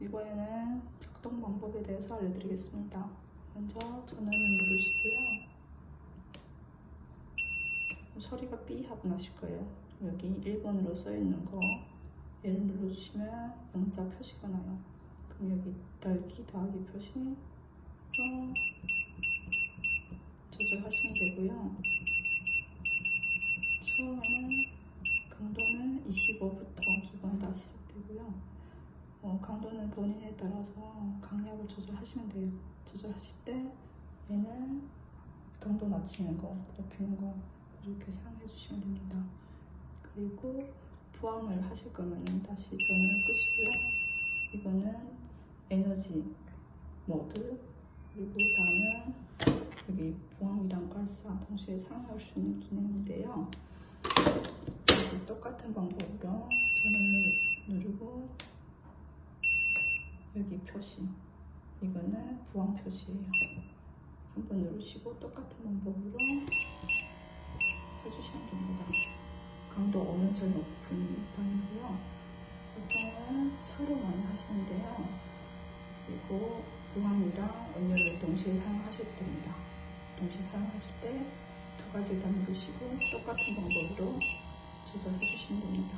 이번에는 작동 방법에 대해서 알려드리겠습니다. 먼저 전원을 누르시고요. 소리가 삐 하고 나실 거예요. 여기 1번으로 써 있는 거 얘를 눌러주시면 영자 표시가 나요. 그럼 여기 달기 더하기 표시 좀 조절하시면 되고요. 처음에는 강도는 25부터 기본 다 시작되고요. 어, 강도는 본인에 따라서 강약을 조절하시면 돼요. 조절하실 때 얘는 강도 낮추는 거, 높이는 거 이렇게 사용해 주시면 됩니다. 그리고 부항을 하실 거면 다시 전원을 끄시고요. 이거는 에너지 모드 그리고 다음은 여기 부항이랑 갈사 동시에 사용할 수 있는 기능인데요. 다시 똑같은 방법으로 전원을 누르고 여기 표시 이거는 부항 표시예요. 한 번 누르시고 똑같은 방법으로 해주시면 됩니다. 강도 어느 제일 높은 단이고요. 보통은 서로 많이 하시는데요. 그리고 부항이랑 언열을 동시에 사용하셔도 됩니다. 동시에 사용하실 때 두 가지 다 누르시고 똑같은 방법으로 조절해 주시면 됩니다.